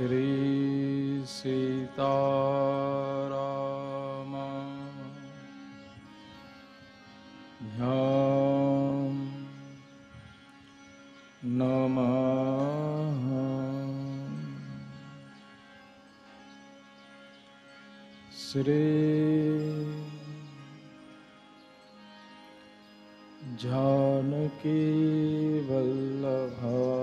श्री सीता ध्यान। नमः। श्री जानकी वल्लभा।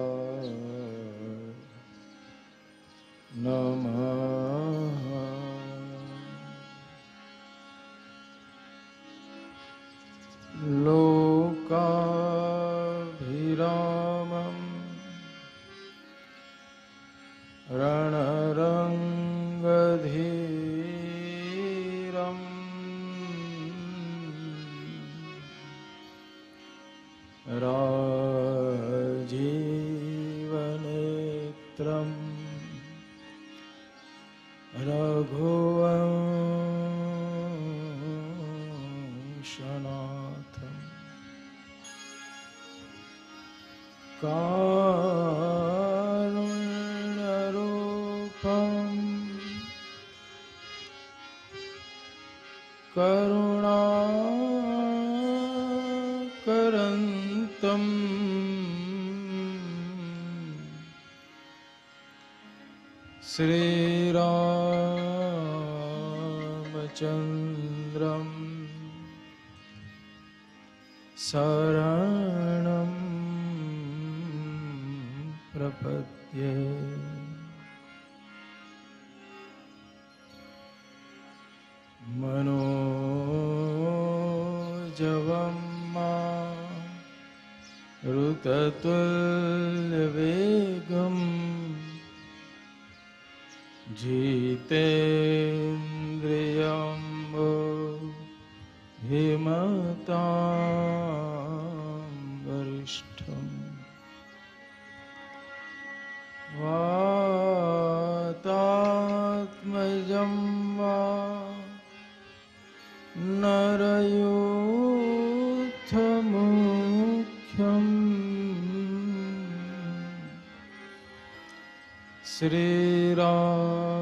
करुणाकरन्तम् श्रीरामचन्द्रम् शरणं प्रपद्ये Dr. श्रीरामदूतम्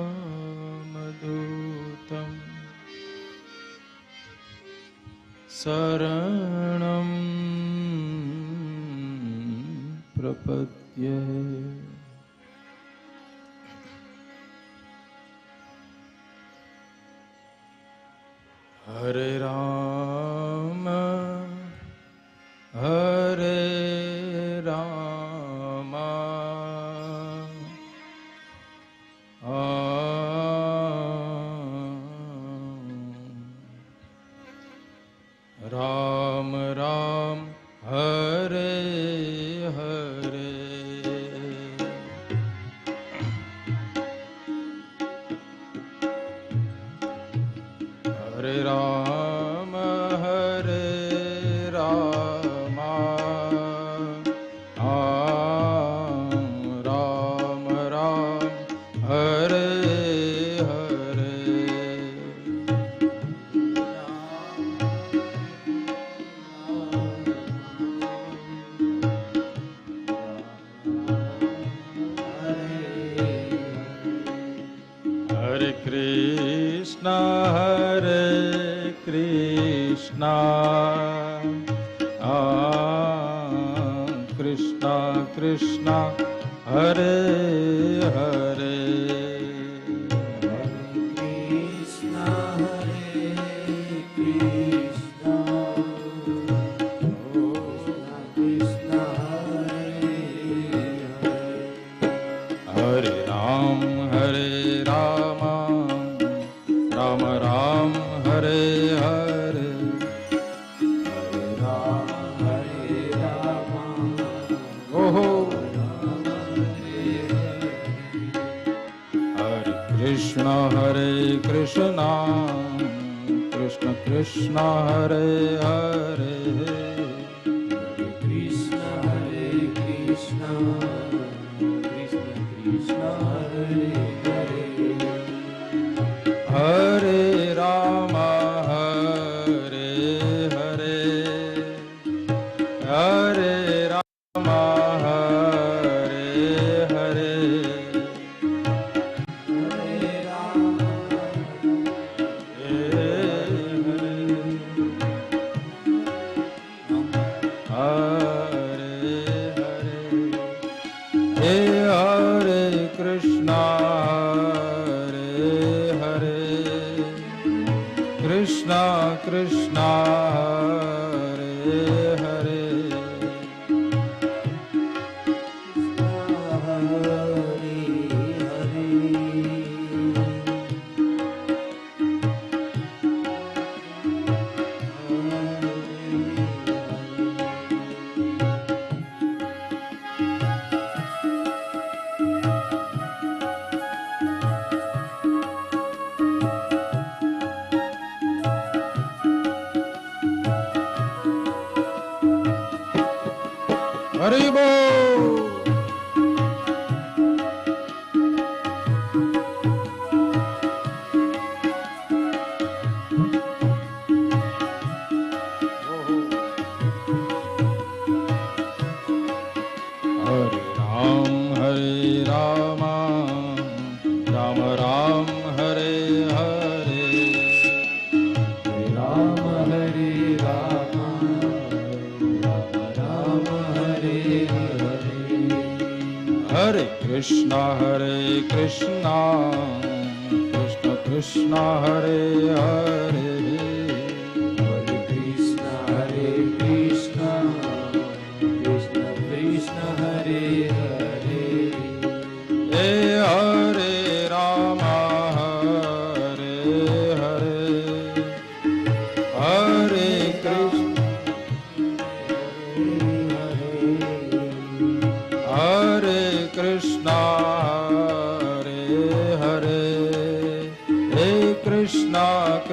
शरणं प्रपद्ये Hare Ram कृष्ण हरे हरे હરે હરે હે હરે કૃષ્ણ હરે હરે કૃષ્ણ કૃષ્ણ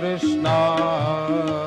Krishna.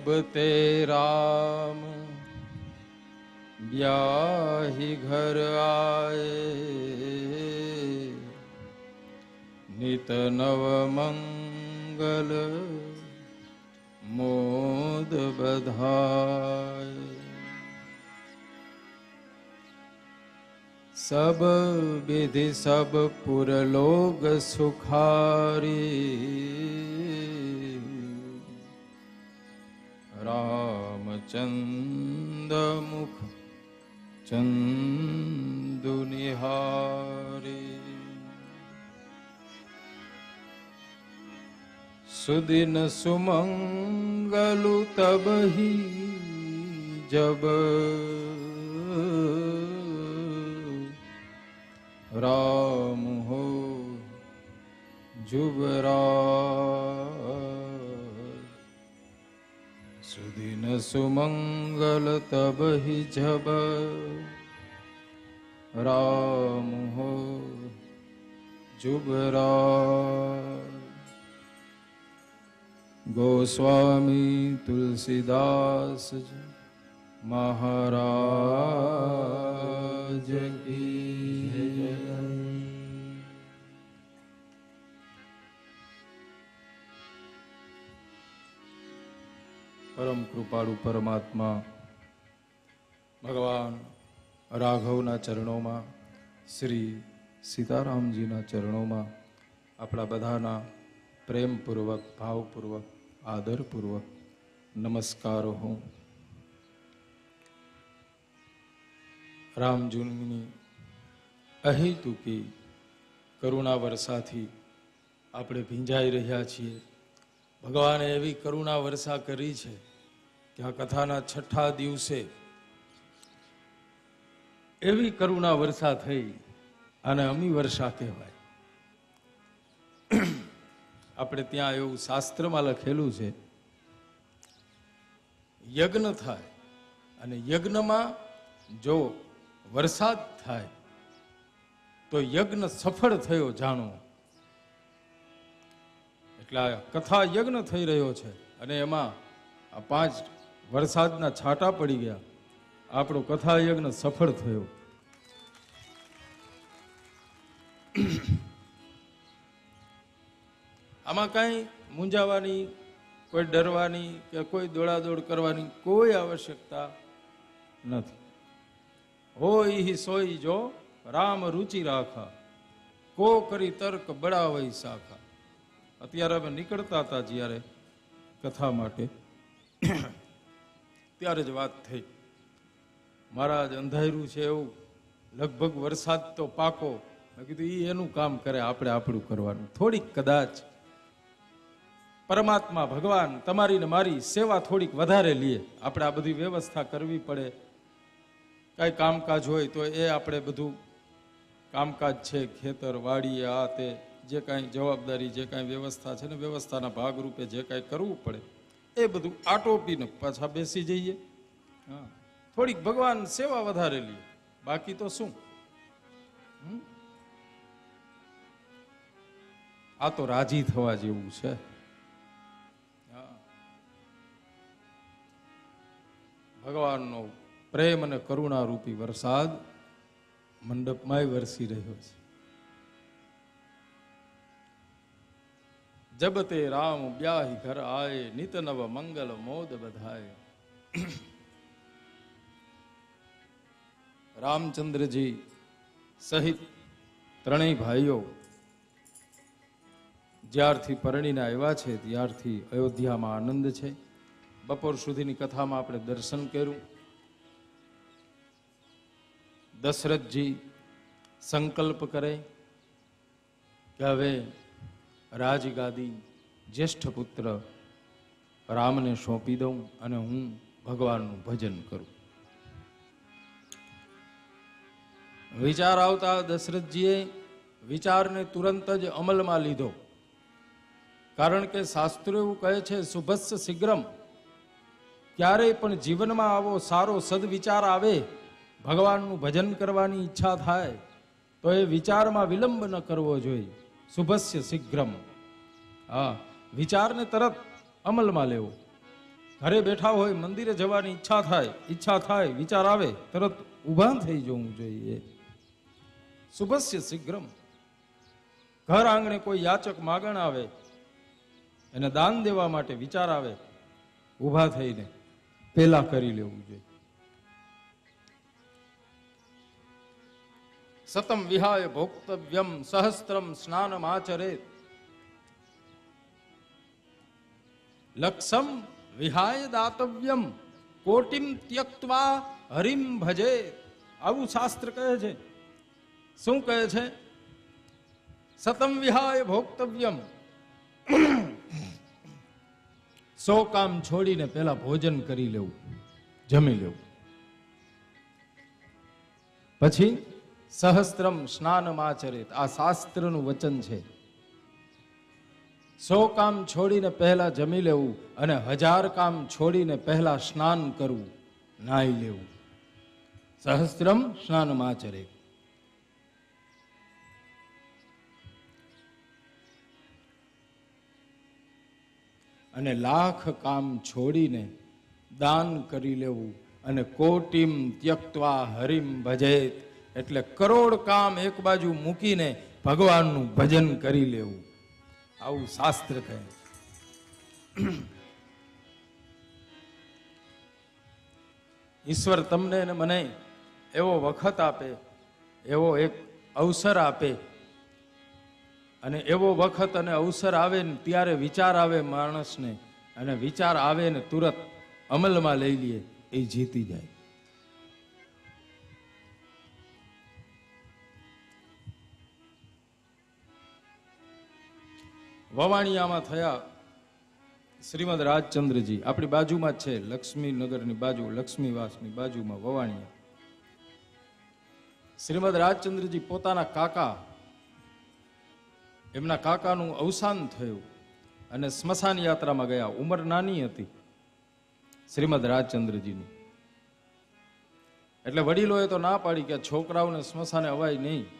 सब ते राम ब्याही घर आए, नित नव मंगल मोद बधाए। सब विधि सब पुरलोग सुखारी। राम चन्दमुख चन्दुनिहारी। सुदीन सुमङ्गलु तबहि जब राम हो जुबरा। सुमङ्गल तबि जब राम हो जुबरा गोस्वामी तुलसीदास महाराज की પરમ કૃપાળુ પરમાત્મા, ભગવાન રાઘવના ચરણોમાં, શ્રી સીતારામજીના ચરણોમાં આપણા બધાના પ્રેમપૂર્વક, ભાવપૂર્વક, આદરપૂર્વક નમસ્કારો હું. રામજુનની અહેતુકી કરુણા વર્ષાથી આપણે ભીંજાઈ રહ્યા છીએ. ભગવાને એવી કરુણા વર્ષા કરી છે કે આ કથાના છઠ્ઠા દિવસે એવી કરુણા વર્ષા થઈ અને અમી વર્ષા કહેવાય. આપણે ત્યાં એવું શાસ્ત્રમાં લખેલું છે, યજ્ઞ થાય અને યજ્ઞમાં જો વરસાદ થાય તો યજ્ઞ સફળ થયો જાણો. એટલે કથા યજ્ઞ થઈ રહ્યો છે અને એમાં આ પાંચ વરસાદના છાંટા પડી ગયા. આપણો કથા યજ્ઞ સફળ થયો. આમાં કાંઈ મૂંઝાવાની, કોઈ ડરવાની કે કોઈ દોડાદોડ કરવાની કોઈ આવશ્યકતા નથી. હોય સોઈ જો રામ રુચિ રાખા, કો કરી તર્ક બળાવઈ શાખા અત્યારે અમે નીકળતા હતા જ્યારે કથા માટે. ત્યારે જ વાત થઈ. મહારાજ અંધાયરું છે એવું. લગભગ વરસાદ તો પાકો. મેં કીધું એ એનું કામ કરે, આપણે આપણું કરવાનું. થોડીક કદાચ પરમાત્મા ભગવાન તમારી ને મારી સેવા થોડીક વધારે લઈએ આપણે આ બધી વ્યવસ્થા કરવી પડે. કાંઈ કામકાજ હોય તો એ આપણે બધું કામકાજ છે, ખેતર વાડી આ તે, જે કાંઈ જવાબદારી, જે કાંઈ વ્યવસ્થા છે ને વ્યવસ્થાના ભાગરૂપે જે કાંઈ કરવું પડે. એ બધું આટોપીને પાછા બેસી જઈએ. હા. થોડીક ભગવાન સેવા વધારે લઈએ બાકી તો શું? આ તો રાજી થવા જેવું છે. ભગવાનનો પ્રેમ અને કરુણા રૂપી વરસાદ મંડપમાંય વરસી રહ્યો છે. જબ તે રામ બ્યાહી ઘર આય, નિત નવ મંગલ મોદ બધાય. રામચંદ્રજી સહિત ત્રણેય ભાઈઓ જ્યારથી પરણીને આવ્યા છે, ત્યારથી અયોધ્યામાં આનંદ છે. બપોર સુધીની કથામાં આપણે દર્શન કર્યું. દશરથજી સંકલ્પ કરે કે હવે રાજગાદી જ્યેષ્ઠ પુત્ર રામને સોંપી દઉં અને હું ભગવાનનું ભજન કરું. વિચાર આવતા દશરથજીએ વિચારને તુરંત જ અમલમાં લીધો. કારણ કે શાસ્ત્રો એવું કહે છે, શુભસ્ય શીઘ્રમ. ક્યારેય પણ જીવનમાં આવો સારો સદવિચાર આવે, ભગવાનનું ભજન કરવાની ઈચ્છા થાય, તો એ વિચારમાં વિલંબ ન કરવો જોઈએ. શુભસ્ય શીઘ્રમ. હા, વિચારને તરત અમલમાં લેવો. ઘરે બેઠા હોય, મંદિરે જવાની ઈચ્છા થાય ઈચ્છા થાય, વિચાર આવે, તરત ઊભા થઈ જવું જોઈએ. શુભસ્ય શીઘ્રમ. ઘર આંગણે કોઈ યાચક માગણ આવે, એને દાન દેવા માટે વિચાર આવે, ઊભા થઈને પેલા કરી લેવું જોઈએ. સતમ વિહાય ભોક્તવ્યમ સહસ્ત્રમ સ્નાનમાચરેત લક્ષમ વિહાય દાતવ્યમ કોટિમ ત્યક્તવા હરિમ ભજે આવું શાસ્ત્ર કહે છે। શું કહે છે? સતમ વિહાય ભોક્તવ્યમ. સો કામ છોડીને પેલા ભોજન કરી લેવું, જમી લેવું. પછી સહસ્ત્રમ સ્નાનમાચરિત આ શાસ્ત્રનું વચન છે. સો કામ છોડીને પહેલા જમી લેવું અને હજાર કામ છોડીને પહેલા સ્નાન કરવું, નાહી લેવું. સહસ્ત્રમ સ્નાનમાચરે અને લાખ કામ છોડીને દાન કરી લેવું અને કોટિમ ત્યક્તવા હરિમ ભજેત. એટલે કરોડ કામ એક બાજુ મૂકીને ભગવાનનું ભજન કરી લેવું. આવું શાસ્ત્ર કહે. ઈશ્વર તમને ને મને એવો વખત આપે, એવો એક અવસર આપે. અને એવો વખત અને અવસર આવે ને ત્યારે વિચાર આવે માણસને. અને વિચાર આવે ને તુરત અમલમાં લઈ લઈએ એ જીતી જાય. વવાણિયામાં થયા શ્રીમદ રાજચંદ્રજી. આપણી બાજુમાં જ છે લક્ષ્મીનગરની બાજુ, લક્ષ્મીવાસની બાજુમાં વવાણિયા. શ્રીમદ રાજચંદ્રજી પોતાના કાકા, એમના કાકાનું અવસાન થયું અને સ્મશાન યાત્રામાં ગયા. ઉંમર નાની હતી શ્રીમદ રાજચંદ્રજીની. એટલે વડીલોએ તો ના પાડી કે છોકરાઓને સ્મશાને અવાય નહીં.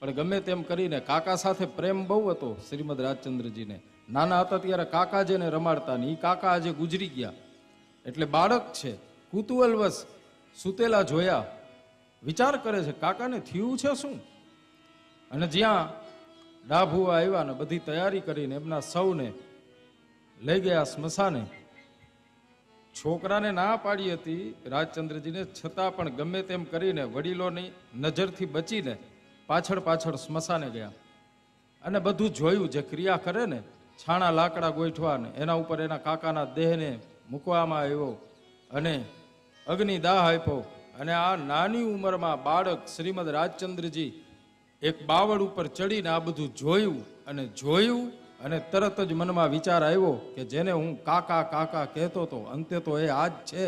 પણ ગમે તેમ કરીને કાકા સાથે પ્રેમ બહુ હતો શ્રીમદ રાજચંદ્રજીને. નાના હતા ત્યારે કાકા જેને રમાડતા ને એ કાકા આજે ગુજરી ગયા. એટલે બાળક છે, કુતૂહલવશ સુતેલા જોયા. વિચાર કરે છે, કાકાને થયું છે શું? અને જ્યાં ડાભુઆ આવ્યા ને બધી તૈયારી કરીને એમના સૌને લઈ ગયા સ્મશાને. છોકરાને ના પાડી હતી રાજચંદ્રજીને, છતાં પણ ગમે તેમ કરીને વડીલોની નજરથી બચીને પાછળ પાછળ સ્મશાને ગયા. અને બધું જોયું જે ક્રિયા કરે ને, છાણા લાકડા ગોઠવા ને, એના ઉપર એના કાકાના દેહને મૂકવામાં આવ્યો અને અગ્નિદાહ આપ્યો. અને આ નાની ઉંમરમાં બાળક શ્રીમદ રાજચંદ્રજી એક બાવળ ઉપર ચડીને આ બધું જોયું અને જોયું અને તરત જ મનમાં વિચાર આવ્યો કે જેને હું કાકા કાકા કહેતો હતો અંતે તો એ આજ છે.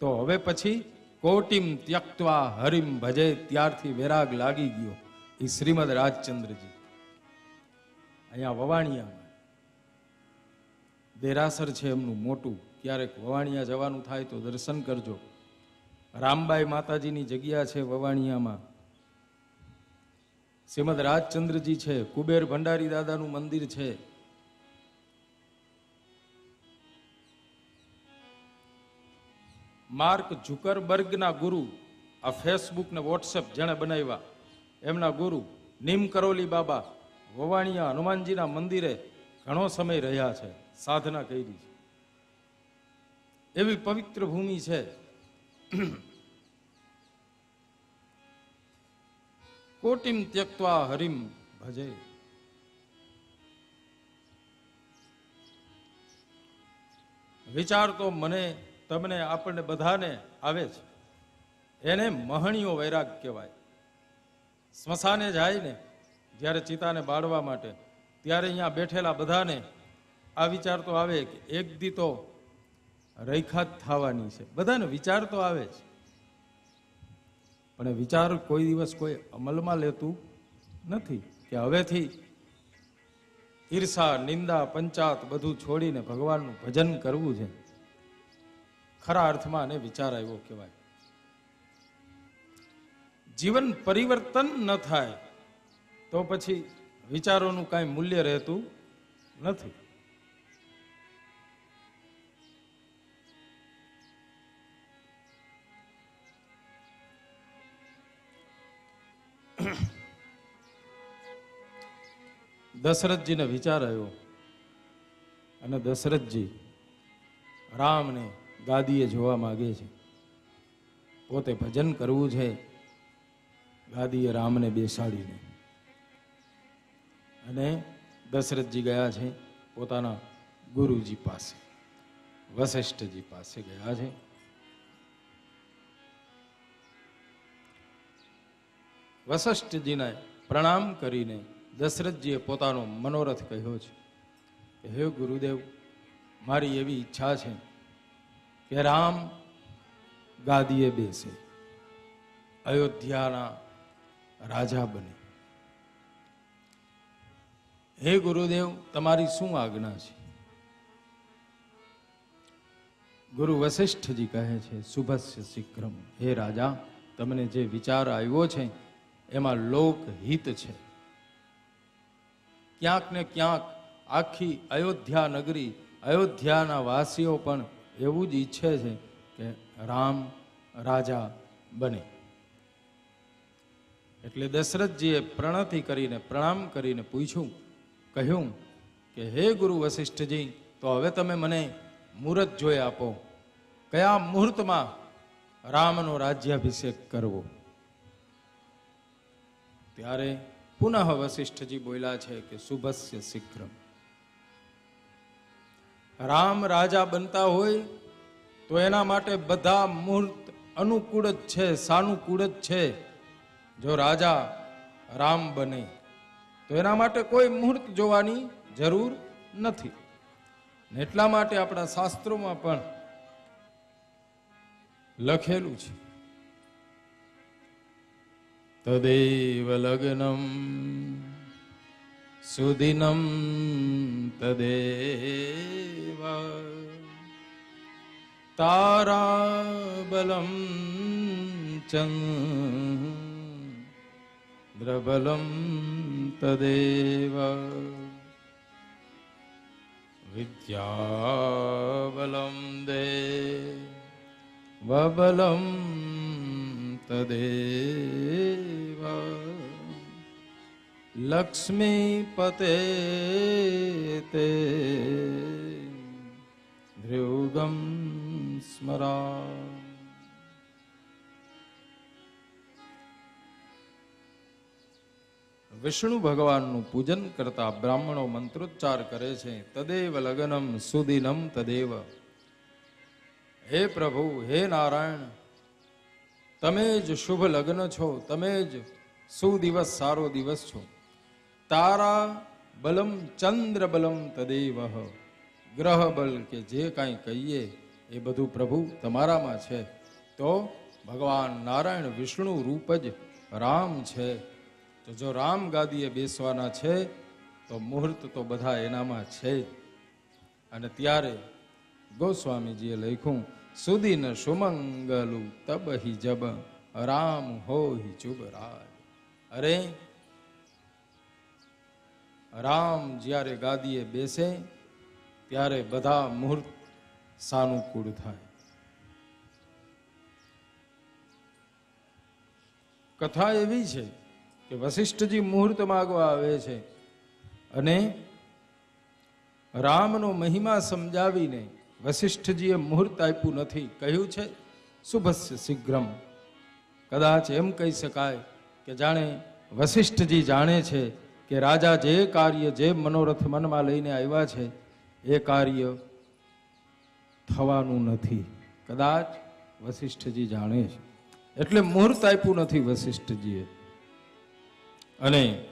તો હવે પછી કોટિમ ત્યક્તવા હરિમ ભજે ત્યારથી વેરાગ લાગી ગયો એ શ્રીમદ રાજચંદ્રજી. અહીંયા વવાણિયામાં દેરાસર છે એમનું મોટું. ક્યારેક વવાણિયા જવાનું થાય તો દર્શન કરજો. રામબાઈ માતાજીની જગ્યા છે વવાણિયામાં. શ્રીમદ રાજચંદ્રજી છે, કુબેર ભંડારી દાદાનું મંદિર છે. માર્ક ઝુકરબર્ગના ગુરુ આ ફેસબુક ને વોટ્સએપ જેણે બનાવ્યા. એમના ગુરુ નીમ કરોલી બાબા વવાણિયા હનુમાનજીના મંદિરે ઘણો સમય રહ્યા છે, સાધના કરી છે. એવી પવિત્ર ભૂમિ છે. કોટિમ ત્યક્વા હરિમ ભજે. વિચાર તો મને તમને આપણને બધાને આવે છે. એને મહણીયો વૈરાગ કહેવાય. સ્મશાને જાય ને, જ્યારે ચિતાને બાળવા માટે, ત્યારે અહીંયા બેઠેલા બધાને આ વિચાર તો આવે કે એક દી તો રૈખાત થવાની છે. બધાને વિચાર તો આવે છે પણ વિચાર કોઈ દિવસ કોઈ અમલમાં લેતું નથી કે હવેથી ઈર્ષા, નિંદા, પંચાત બધું છોડીને ભગવાનનું ભજન કરવું છે. ખરા અર્થમાં આને વિચાર આવ્યો કહેવાય. જીવન પરિવર્તન ન થાય તો પછી વિચારોનું કાંઈ મૂલ્ય રહેતું નથી. દશરથજીને વિચાર આવ્યો અને દશરથજી રામને ગાદીએ જોવા માગે છે. પોતે ભજન કરવું છે. ગાદીએ રામને બેસાડીને. અને દશરથજી ગયા છે પોતાના ગુરુજી પાસે. વશિષ્ઠજી પાસે ગયા છે. વશિષ્ઠજીને પ્રણામ કરીને દશરથજીએ પોતાનો મનોરથ કહ્યો છે હે ગુરુદેવ, મારી એવી ઈચ્છા છે કે રામ ગાદીએ બેસે. અયોધ્યાના રાજા બને. હે ગુરુદેવ, તમારી શું આજ્ઞા છે? ગુરુ વશિષ્ઠજી કહે છે, શુભસ્ય શીઘ્રમ. હે રાજા, તમને જે વિચાર આવ્યો છે, એમાં લોકહિત છે. ક્યાંક ને ક્યાંક આખી અયોધ્યા નગરી, અયોધ્યાના વાસીઓ પણ એવું જ ઈચ્છે છે કે રામ રાજા બને. એટલે દશરથજીએ પ્રણતિ કરીને, પ્રણામ કરીને પૂછ્યું, કહ્યું કે, હે ગુરુ વશિષ્ઠજી તો હવે તમે મને મુહૂર્ત જોઈ આપો. કયા મુહૂર્તમાં રામનો રાજ્યાભિષેક કરવો? ત્યારે પુનઃ વશિષ્ઠજી બોલ્યા છે કે, શુભસ્ય શીઘ્રમ. રામ રાજા બનતા હોય તો એના માટે બધા મુહૂર્ત અનુકૂળ જ છે, સાનુકૂળ જ છે. જો રાજા રામ બને, તો એના માટે કોઈ મુહૂર્ત જોવાની જરૂર નથી. એટલા માટે આપણા શાસ્ત્રોમાં પણ લખેલું છે. તદેવ લગ્નમ, સુદિનમ તદેવ તારાબલમ ચંદ્રબલમ તદેવ વિદ્યાબલમ દેવબલમ તદેવ લક્ષ્મીપતે તે ધ્રુગમ સ્મરા વિષ્ણુ ભગવાનનું પૂજન કરતા બ્રાહ્મણો મંત્રોચ્ચાર કરે છે, તદેવ લગ્નમ સુદિનમ તદેવ. હે પ્રભુ, હે નારાયણ, તમે જ શુભ લગ્ન છો, તમે જ સુદિવસ સારો દિવસ છો. તારા બલમ ચંદ્ર બલમ તદેવ. ગ્રહ બલ કે જે કાંઈ કહીએ એ બધું પ્રભુ તમારામાં છે. તો ભગવાન નારાયણ વિષ્ણુ રૂપ જ રામ છે. તો જો રામ ગાદીએ બેસવાના છે, તો મુહૂર્ત તો બધા એનામાં છે અને ત્યારે ગોસ્વામીજીએ લખ્યું, સુદીન તબ તબહી જબ, રામ હોહી ચુબ રાજ અરે રામ જ્યારે ગાદીએ બેસે, ત્યારે બધા મુહૂર્ત સાનુકૂળ થાય. કથા એવી છે કે વશિષ્ઠજી મુહૂર્ત માગવા આવે છે અને રામનો મહિમા સમજાવીને વશિષ્ઠજીએ મુહૂર્ત આપ્યું નથી. કહ્યું છે, શુભસ્ય શીઘ્રમ. કદાચ એમ કહી શકાય કે જાણે વશિષ્ઠજી જાણે છે કે રાજા જે કાર્ય જે મનોરથ મનમાં લઈને આવ્યા છે, એ કાર્ય થવાનું નથી. કદાચ વશિષ્ઠજી જાણે છે. એટલે મુહૂર્ત આપ્યું નથી વશિષ્ઠજીએ. અને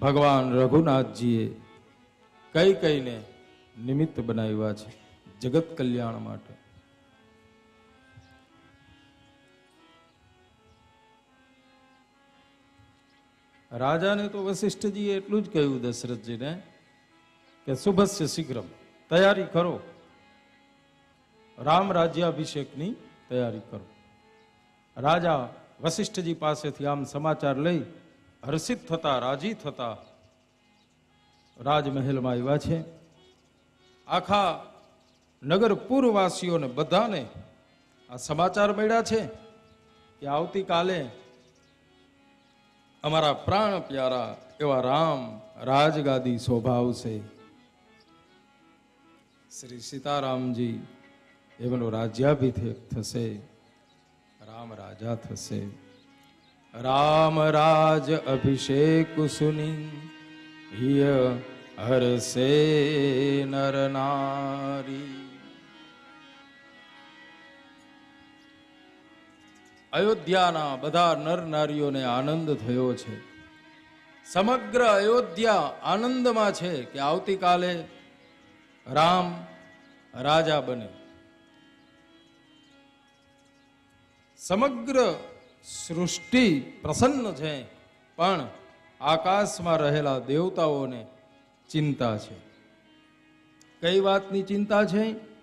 ભગવાન રઘુનાથજીએ કઈ કઈને નિમિત્ત બનાવ્યા છે જગત કલ્યાણ માટે. રાજાને તો વશિષ્ઠજીએ એટલું જ કહ્યું દશરથજીને કે શુભસ્ય શીઘ્રમ, તૈયારી કરો. રામ રાજ્યાભિષેકની તૈયારી કરો. રાજા વશિષ્ઠજી પાસેથી આમ સમાચાર લઈ હર્ષિત થતા, રાજી થતા રાજમહેલમાં આવ્યા છે. આખા નગર પૂર્વવાસીઓને બધાને આ સમાચાર મળ્યા છે કે આવતીકાલે અમારા પ્રાણ પ્યારા એવા રામ રાજગાદી શોભાવશે શ્રી સીતારામજી એમનો રાજ્યાભિષેક થશે. રામ રાજા થશે. રામ રાજ અભિષેક સુની હિય હરસે નર નારી. અયોધ્યાના બધા નર નારીઓને આનંદ થયો છે. સમગ્ર અયોધ્યા આનંદમાં છે કે આવતીકાલે રામ રાજા બને. સમગ્ર સૃષ્ટિ પ્રસન્ન છે, પણ આકાશમાં રહેલા દેવતાઓને ચિંતા છે. કઈ વાતની ચિંતા છે?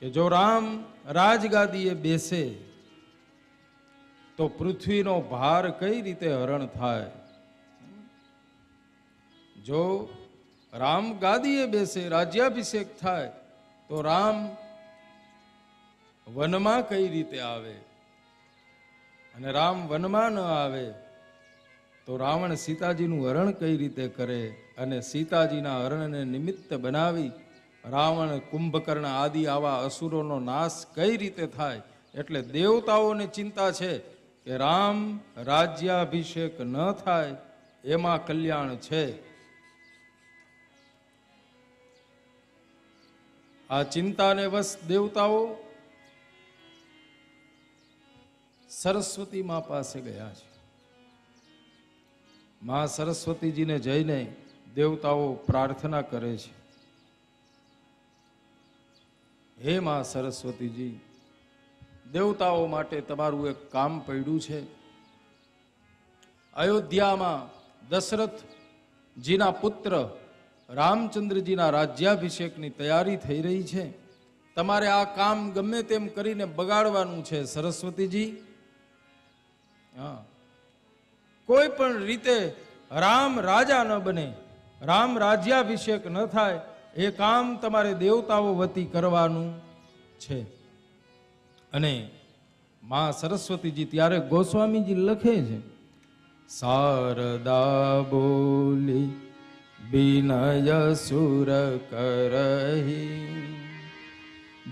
કે જો રામ રાજગાદીએ બેસે, તો પૃથ્વીનો ભાર કઈ રીતે હરણ થાય? જો રામ ગાદીએ બેસે, રાજ્યાભિષેક થાય, તો રામ વનમાં કઈ રીતે આવે? અને રામ વનમાં ન આવે, તો રાવણ સીતાજીનું હરણ કઈ રીતે કરે? અને સીતાજીના હરણને નિમિત્ત બનાવી રાવણ, કુંભકર્ણ આદિ આવા અસુરોનો નાશ કઈ રીતે થાય? એટલે દેવતાઓને ચિંતા છે કે રામ રાજ્યાભિષેક ન થાય, એમાં કલ્યાણ છે. આ ચિંતાને વશ દેવતાઓ સરસ્વતી મા પાસે ગયા છે. મા સરસ્વતીજીને જઈને દેવતાઓ પ્રાર્થના કરે છે. હે મા સરસ્વતીજી, દેવતાઓ માટે તમારું એક કામ પડ્યું છે. અયોધ્યામાં દશરથજીના પુત્ર રામચંદ્રજીના રાજ્યાભિષેકની તૈયારી થઈ રહી છે. તમારે આ કામ ગમે તેમ કરીને બગાડવાનું છે, સરસ્વતીજી. હા. કોઈ પણ રીતે રામ રાજા ન બને, રામ રાજ્યાભિષેક ન થાય એ કામ તમારે દેવતાઓ વતી કરવાનું છે. અને મા સરસ્વતીજી ત્યારે ગોસ્વામીજી લખે છે શારદા બોલી બિનય સુર કરહી,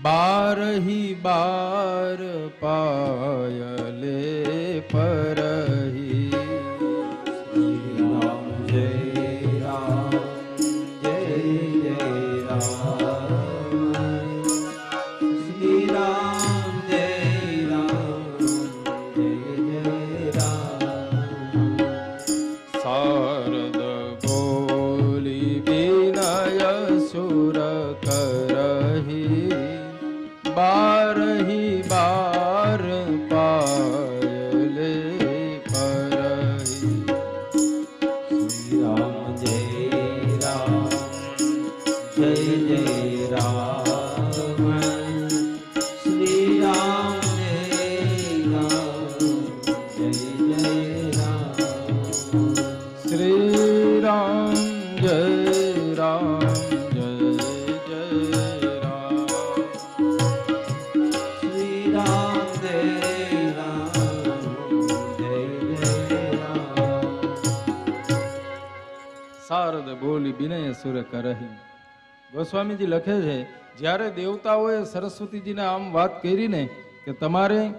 બારહી બાર પાયલે પરહી. સુર કરહી. ગોસ્વામીજી લખે છે, જ્યારે દેવતાઓએ સરસ્વતીજીને આમ વાત કરીને કે તમારે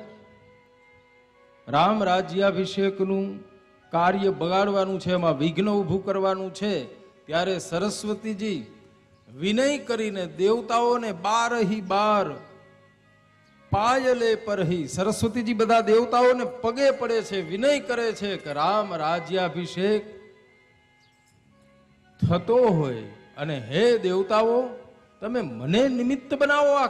રામ રાજ્યાભિષેકનું કાર્ય બગાડવાનું છે, એમાં વિઘ્ન ઊભું કરવાનું છે, ત્યારે સરસ્વતીજી વિનય કરીને દેવતાઓને બારહી બાર પાયલે પરહી. સરસ્વતીજી બધા દેવતાઓને પગે પડે છે, વિનય કરે છે કે રામ રાજ્યાભિષેક થતો હોય અને હે દેવતાઓ તમે મને નિમિત્ત બનાવો આ